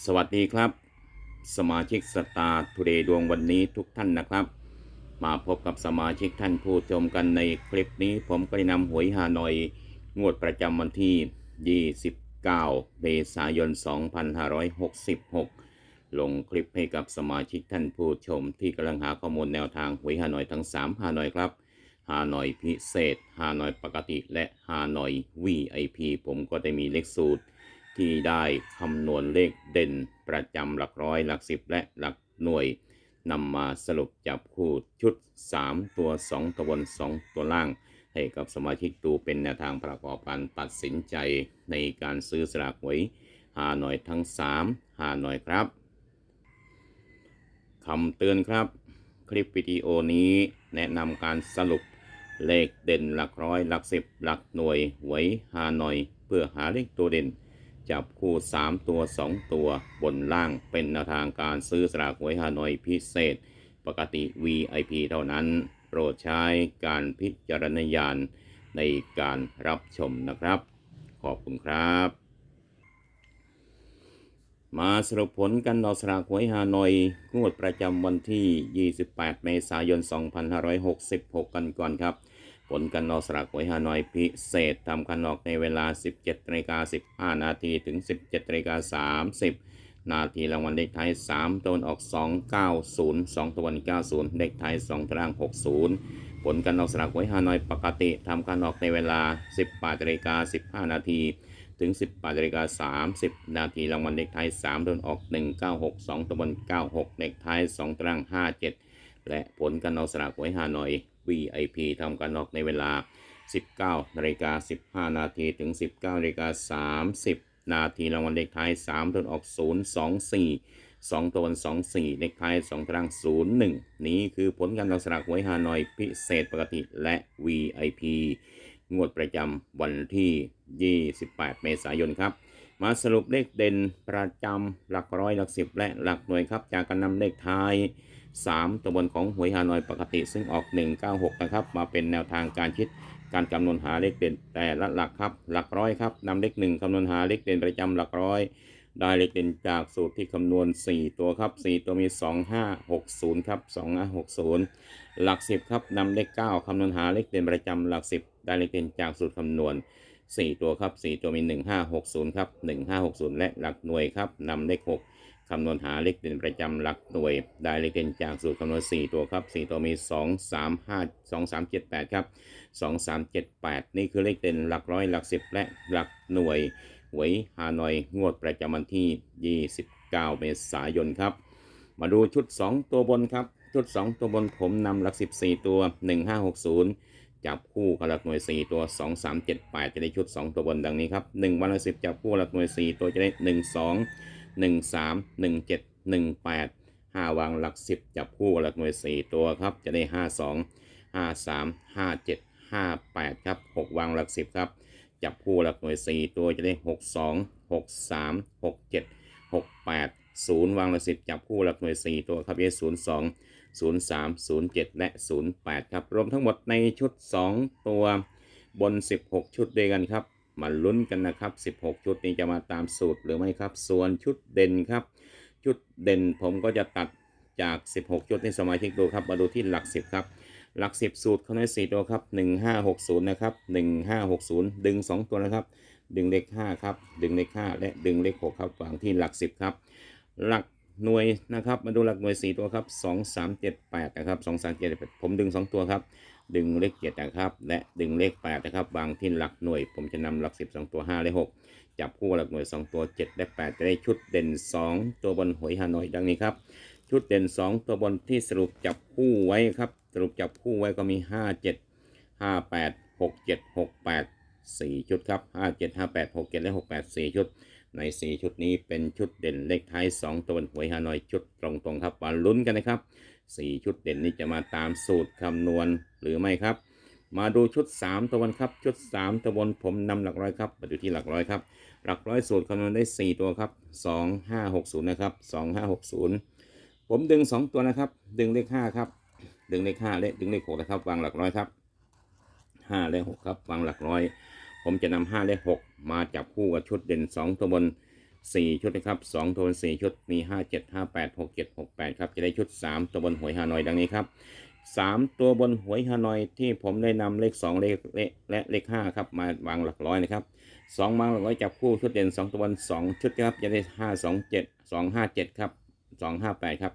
สวัสดีครับ สมาชิกสตาร์ทูเดย์ดวงวันนี้ทุกท่านนะครับ มาพบกับสมาชิกท่านผู้ชมกันในคลิปนี้ ผมก็ได้นำหวยฮานอย งวดประจำวันที่ 29 เมษายน 2566 ลงคลิปให้กับสมาชิกท่านผู้ชม ที่กำลังหาข้อมูลแนวทางหวยฮานอยทั้ง 3 ฮานอยครับฮานอยพิเศษฮานอยปกติ และฮานอย VIP ผมก็ได้มีเลขสูตร ที่ได้คำนวณเลขเด่นประจำหลักร้อยหลักสิบและหลักหน่วยนำมาสรุปจับคู่ชุด 3 ตัว 2 ตัวบน 2 ตัวล่าง ให้กับสมาชิกดูเป็นแนวทางประกอบการตัดสินใจในการซื้อสลากหวยหาหน่อยทั้ง 3 หาหน่อยครับคำเตือนครับ คลิปวิดีโอนี้แนะนำการสรุปเลขเด่นหลักร้อยหลักสิบหลักหน่วยหวยหาหน่อย เพื่อหาเลขตัวเด่น จับคู่ 3 ตัว 2 ตัวบนล่างเป็นแนวทางการซื้อสลากหวยฮานอยพิเศษ ปกติ VIP เท่านั้น โปรดใช้การพิจารณญาณในการรับชมนะครับ ขอบคุณครับ มาสรุปผลกันดอกสลากหวยฮานอยงวดประจำวันที่ 28 เมษายน 2566 กันก่อนครับ ผลการออกสลากหวยฮานอยพิเศษทำการออกในเวลา 17นาฬิกา15 นาทีถึง 17นาฬิกา30 นาทีรางวัลเลขท้าย 3 ตัวออก 290 2 ตัว90 เลขท้าย 2ตาราง 60 ผลการออกสลากหวยฮานอยปกติทำการออกในเวลา 18นาฬิกา15 นาทีถึง 18นาฬิกา30 นาทีรางวัลเลขท้าย 3 ตัวออก 196 2ตัว96เลขท้าย 2ตาราง 57 และผลการออกสลากหวยฮานอย VIP ทำการออกในเวลา 19นาฬิกา15 นาทีถึง 19นาฬิกา30 นาทีรางวัลเลขท้าย 3 ตัวออก 024 2 ตัว24เลขท้าย2ตาราง01 นี้คือผลการออกสลากหวยฮานอยพิเศษปกติและ VIP งวดประจำวันที่ 28 เมษายนครับ มาสรุปเลขเด่นประจำหลักร้อยหลักสิบและหลักหน่วยครับ จากการนำเลขท้าย 3 ตัวบนของหวยฮานอยปกติซึ่งออก 196 นะครับ มาเป็นแนวทางการคิดการคำนวณหาเลขเด่นแต่ละหลักครับหลักร้อยครับนำเลขหนึ่งคำนวณหาเลขเด่นประจำหลักร้อย ได้เลขเด่นจากสูตรที่คำนวณ 4 ตัวครับ 4 ตัวมี 2560 ครับ 2560 หลัก 10 ครับนำเลข9คำนวณหาเลขเด่นประจำหลัก 10 ได้เลขเด่นจากสูตรคำนวณ 4 ตัวครับ 4 ตัวมี 1560 ครับ 1560 และหลักหน่วยครับนำเลข 6 คำนวณหาเลขเด่นประจำหลักหน่วย ได้เลขเด่นจากสูตรคำนวณ 4 ตัวครับ 4 ตัวมี 2 3 5 2 3 7 8 ครับ 2 3 7 8 นี่คือเลขเด่นหลักร้อยหลัก 10 และหลักหน่วยหวยฮานอยงวดประจำวันที่ 29 เมษายนครับ มาดูชุด 2 ตัวบนครับ ชุด 2 ตัวบนผมนำหลัก 14 ตัว 1560จับคู่กับหลักหน่วย 4 ตัว 2 3 7 8 จะได้ชุด 2 ตัวบนดังนี้ครับ1วันละ10 จับคู่หลักหน่วย 4 ตัวจะได้ 1 2 1 3 1 7 1 8 5 วางหลัก 10 จับคู่หลักหน่วย 4 ตัวครับ จะได้ 5 2 5 3 5 7 5 8 ครับ 6 วางหลัก 10 ครับ จับคู่หลักหน่วย 4 ตัวจะได้ 6 2 6 3 6 7 6 8 0 วางหลัก 10 จับคู่หลักหน่วย 4 ตัวครับจะได้0 2 0 3 0 7 และ 0 8 ครับ รวมทั้งหมดในชุด 2 ตัวบน 16 ชุดด้วยกันครับ มาลุ้นกันนะครับ 16 ชุดนี้จะมาตามสูตรหรือไม่ครับ ส่วนชุดเด่นครับ ชุดเด่นผมก็จะตัดจาก 16 ชุดให้สมาชิกดูครับ มาดูที่หลัก 10 ครับ หลัก 10 สูตรเขาใน4ตัวครับ 1560 นะครับ 1560 ดึง 2 ตัวนะครับ ดึงเลข 5 ครับ ดึงเลข 5 และดึงเลข 6 ครับวางที่หลัก 10 ครับ หลักหน่วยนะครับ มาดูหลักหน่วย 4 ตัวครับ 2 3 7 8 นะครับ 2 3 7 8 ผมดึง 2 ตัวครับ ดึงเลข7นะครับ และดึงเลข8นะครับวางที่หลักหน่วย ผมจะนำหลัก10 2ตัว5และ6จับคู่หลักหน่วย2ตัว7และ8จะได้ชุดเด่น2ตัวบนหวยฮานอยดังนี้ครับ ชุดเด่น2ตัวบนที่สรุปจับคู่ไว้ครับ สรุปจับคู่ไว้ก็มี5 7 5 8 6 7 6 8 4ชุดครับ5 7 5 8 6 7และ6 8 4ชุด ใน4ชุดนี้เป็นชุดเด่นเลขท้าย2ตัวบนหวยฮานอยชุดตรงๆครับมาลุ้นกันนะครับ 4 ชุดเด่นนี้จะมาตามสูตรคำนวณหรือไม่ครับ มาดูชุด 3 ตัวบนครับ ชุด 3 ตัวบนผมนำหลักร้อยครับมาดูที่หลักร้อยครับ หลักร้อยสูตรคำนวณได้ 4 ตัวครับ 2 5 6 0 นะครับ 2 5 6 0 ผมดึง 2 ตัวนะครับ ดึงเลข 5 ครับ ดึงเลข5และดึงเลข6นะครับ วางหลักร้อยครับ 5 และ 6 ครับ วางหลักร้อย ผมจะนำ5และ 6 มาจับคู่กับชุดเด่น 2 ตัวบน 4 ชุดนะครับ2ตัวบน4 ชุด มี 5 7 5 8 6 7 6 8 ครับ จะได้ชุด 3 ตัวบนหวยฮานอยดังนี้ครับ 3 ตัวบนหวยฮานอยที่ผมได้นำเลข2เลขเลขและเลข 5 ครับ มาวางหลักร้อยนะครับ 2 มาหลักร้อยจับคู่ชุดเด่น 2 ตัวบน 2 ชุดครับ จะได้ 5 2 7 2 5 7 ครับ 2 5 8 ครับ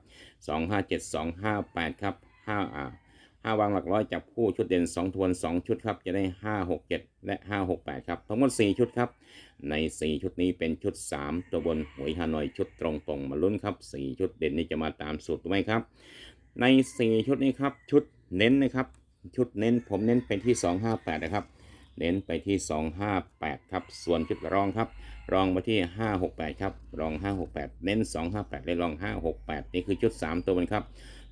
2 5 7 2 5 8 ครับ5อ่า ห้าวางหลักร้อยจับคู่ชุดเด่น 2 ทวน 2 ชุดครับ จะได้ 5 6 7 และ 5 6 8 ครับทั้งหมด 4 ชุดครับ ใน 4 ชุดนี้เป็นชุด 3 ตัวบนหวยฮานอยชุดตรงๆมาลุ้นครับ 4 ชุดเด่นนี้จะมาตามสูตรหมครับ ใน 4 ชุดนี้ครับ ชุดเน้นนะครับ ชุดเน้นผมเน้นไปที่ 258 นะครับ เน้นไปที่ 258 ครับ ส่วนชุดรองครับ รองมาที่ 568 ครับ รอง 568 เน้น 258เลยรอง 568 นี่คือชุด 3 ตัวบนครับ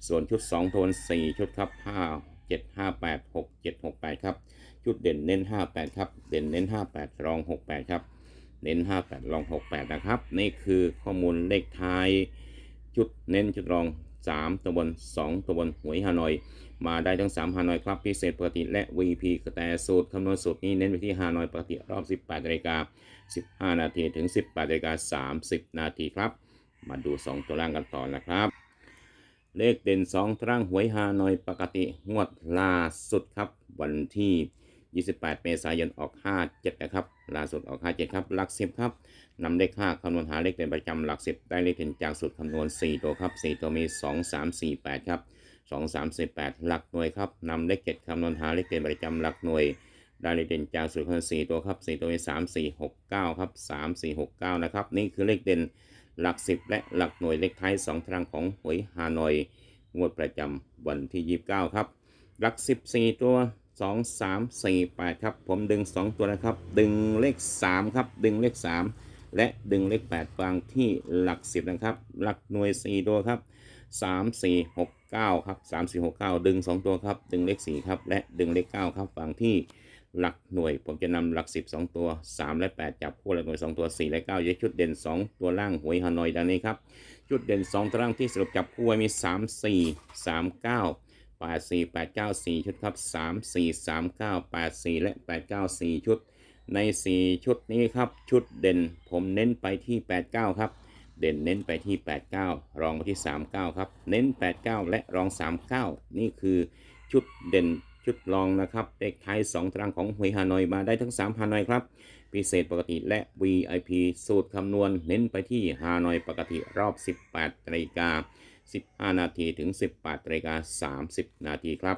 ส่วนชุด2ตัวบน4 ชุดครับ 5 7 5 8 6 7 6 8 ครับ ชุดเด่นเน้น 58 ครับ เด่นเน้น 58 รอง 68 ครับ เน้น 58 รอง 68 นะครับ นี่คือข้อมูลเลขท้าย ชุดเน้นชุดรอง 3 ตัวบน 2 ตัวบนหวยฮานอย มาได้ทั้ง 3 ฮานอยครับ พิเศษปกติและ VP แต่สูตรคำนวณสูตรนี้เน้นไปที่ฮานอยปกติรอบ 18นาฬิกา15 นาทีถึง 18นาฬิกา30 นาทีครับ มาดู 2 ตัวล่างกันต่อนะครับ เลขเด่น 2 ตารางหวยฮานอยปกติงวดล่าสุดครับ วันที่ 28 เมษายนออก 57 นะครับล่าสุดออก 57 ครับหลัก 10 ครับนำเลข5คำนวณหาเลขเด่นประจำหลัก 10 ได้เลขเด่นจากสูตรคำนวณ 4 ตัวครับ 4 ตัวมี 2 3 4 8 ครับ 2 3 4 8 หลักหน่วยครับนำเลข7คำนวณหาเลขเด่นประจำหลักหน่วยได้เลขเด่นจากสูตรคำนวณ4ตัวครับ 4 ตัวมี 3 4 6 9 ครับ 3 4 6 9 นะครับ นี่คือเลขเด่น หลัก 10 และหลักหน่วยเลขท้าย2ตารางของหวยฮานอย งวดประจำวันที่ 29 ครับ หลัก 14 ตัว 2 3 4 8 ครับ ผมดึง 2 ตัวนะครับ ดึงเลข 3 ครับ ดึงเลข 3 และดึงเลข 8 วางที่หลัก 10 นะครับ หลักหน่วย 4 ตัวครับ 3 4 6 9 ครับ 3 4 6 9 ดึง 2 ตัวครับ ดึงเลข 4 ครับ และดึงเลข 9 ครับวางที่ หลักหน่วย ผมจะนำหลัก 10 2 ตัว 3 และ 8 จับคู่หลักหน่วย 2 ตัว 4 และ9ยึดชุดเด่น 2 ตัวล่างหวยฮานอยดังนี้ครับจุดเด่น 2ตารางที่สรุปจับคู่ไว้มี 3 4 3 9 8 4 8 9 4 ชุดครับ 3 4 3 9 8 4 และ 8 9 4 ชุด ใน 4 ชุดนี้ครับ ชุดเด่นผมเน้นไปที่ 89 ครับ เด่นเน้นไปที่ 89 รองมาที่ 39 ครับ เน้น 89 และรอง 39 นี่คือชุดเด่น ชุดรองนะครับเลขท้าย2ตารางของหวยฮานอยมาได้ทั้ง3ฮานอยครับ พิเศษปกติและ VIP สูตรคำนวณเน้นไปที่ฮานอยปกติรอบ 18นาฬิกา15 นาทีถึง 18นาฬิกา30 นาทีครับ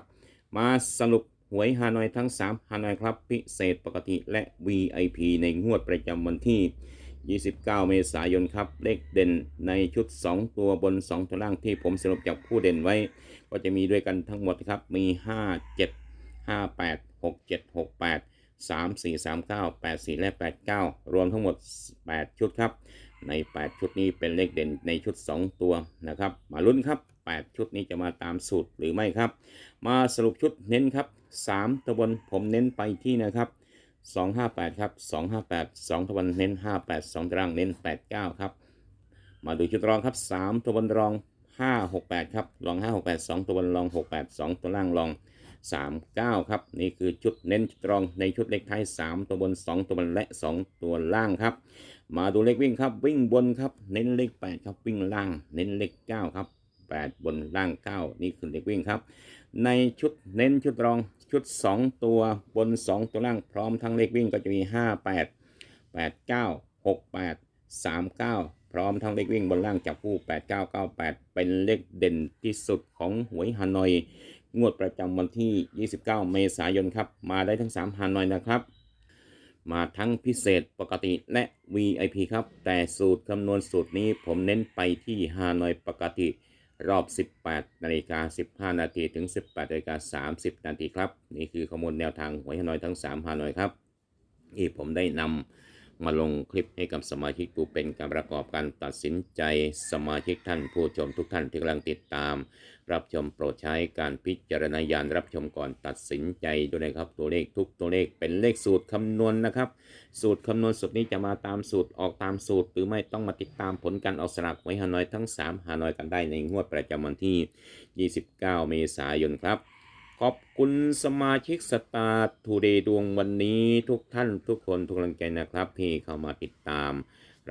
มาสรุปหวยฮานอยทั้ง3ฮานอยครับ พิเศษปกติและ VIP ในงวดประจำวันที่ 29 เมษายนครับ เลขเด่นในชุด 2 ตัวบน 2 ตัวล่างที่ผมสรุปจากผู้เด่นไว้ ก็จะมีด้วยกันทั้งหมดครับ มี 5 7 5 8 6 7 6 8 3 4 3 9 8 4 และ 8 9 รวมทั้งหมด 8 ชุดครับ ใน 8 ชุดนี้เป็นเลขเด่นในชุด 2 ตัวนะครับ มาลุ้นครับ 8 ชุดนี้จะมาตามสูตรหรือไม่ครับ มาสรุปชุดเน้นครับ 3 ตัวบนผมเน้นไปที่นะครับ 258 ครับ 258 2ตัวบนเน้น 58 2 ตารางเน้น 89 ครับ มาดูชุดรองครับ 3 ตัวบนรอง 568 ครับรอง 568 2 ตัวบนรอง 68 2 ตัวล่างรอง 39 ครับ นี่คือชุดเน้นชุดรองในชุดเลขท้าย 3 ตัวบน 2 ตัวบนและ 2 ตัวล่างครับ มาดูเลขวิ่งครับ วิ่งบนครับ เน้นเลข 8 ครับ วิ่งล่าง เน้นเลข 9 ครับ 8 บนล่าง 9 นี่คือเลขวิ่งครับ ในชุดเน้นชุดรองชุด 2 ตัวบน 2 ตัวล่างพร้อมทั้งเลขวิ่งก็จะมี 5 8 8 9 6 8 3 9 พร้อมทั้งเลขวิ่งบนล่างจับคู่ 8 9 9 8 เป็นเลขเด่นที่สุดของหวยฮานอย งวดประจำวันที่ 29 เมษายนครับ มาได้ทั้ง 3ฮานอยนะครับ มาทั้งพิเศษปกติและ VIP ครับ แต่สูตรคำนวณสูตรนี้ผมเน้นไปที่ฮานอยปกติ รอบ 18นาฬิกา15 นาทีถึง 18นาฬิกา30 นาทีครับ นี่คือข้อมูลแนวทางหวยฮานอยทั้ง 3 ฮานอยครับที่ผมได้นำ มาลงคลิปให้กับสมาชิกผู้เป็นการประกอบการตัดสินใจสมาชิกท่านผู้ชมทุกท่านที่กำลังติดตาม รับชมโปรดใช้การพิจารณาญาณรับชมก่อนตัดสินใจด้วยนะครับตัวเลขทุกตัวเลขเป็นเลขสูตรคำนวณนะครับ สูตรคำนวณสูตรนี้จะมาตามสูตรออกตามสูตร หรือไม่ต้องมาติดตามผลการออกสลากหวยฮานอยทั้ง 3 ฮานอยกันได้ในงวดประจำวันที่ 29 เมษายนครับ ขอบคุณสมาชิกสตาร์ทูเดย์ดวงวันนี้ทุกท่านทุกคนทุกกำลังใจนะครับ ที่เข้ามาติดตาม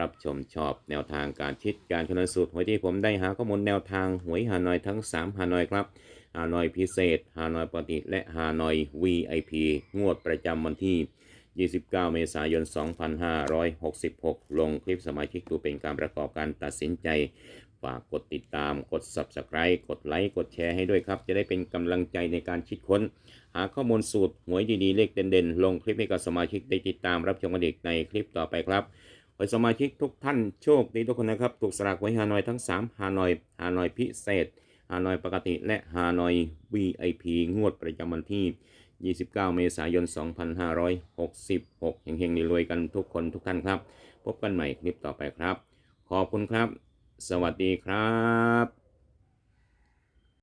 รับชมชอบแนวทางการคิดการคำนวณสูตรหวยที่ผมได้หาข้อมูลแนวทางหวยฮานอยทั้ง 3ฮานอยครับฮานอยพิเศษฮานอยปกติและฮานอย VIP งวดประจำวันที่ 29 เมษายน 2566 ลงคลิปสมาชิกดูเป็นการประกอบการตัดสินใจ ฝากกดติดตามกด Subscribe กดไลค์กดแชร์ให้ด้วยครับ จะได้เป็นกำลังใจในการคิดค้น หาข้อมูลสูตรหวยดีๆเลขเด่นๆ ลงคลิปให้กับสมาชิกได้ติดตามรับชมกันอีกในคลิปต่อไปครับขอสมาชิกทุกท่านโชคดีทุกคนนะครับ ถูกสลากหวยฮานอยทั้ง 3 ฮานอย ฮานอยพิเศษ ฮานอยปกติ และฮานอย VIP งวดประจำวันที่ 29 เมษายน 2566เฮงๆรวยกันทุกคนทุกท่านครับ พบกันใหม่คลิปต่อไปครับ ขอบคุณครับ สวัสดีครับ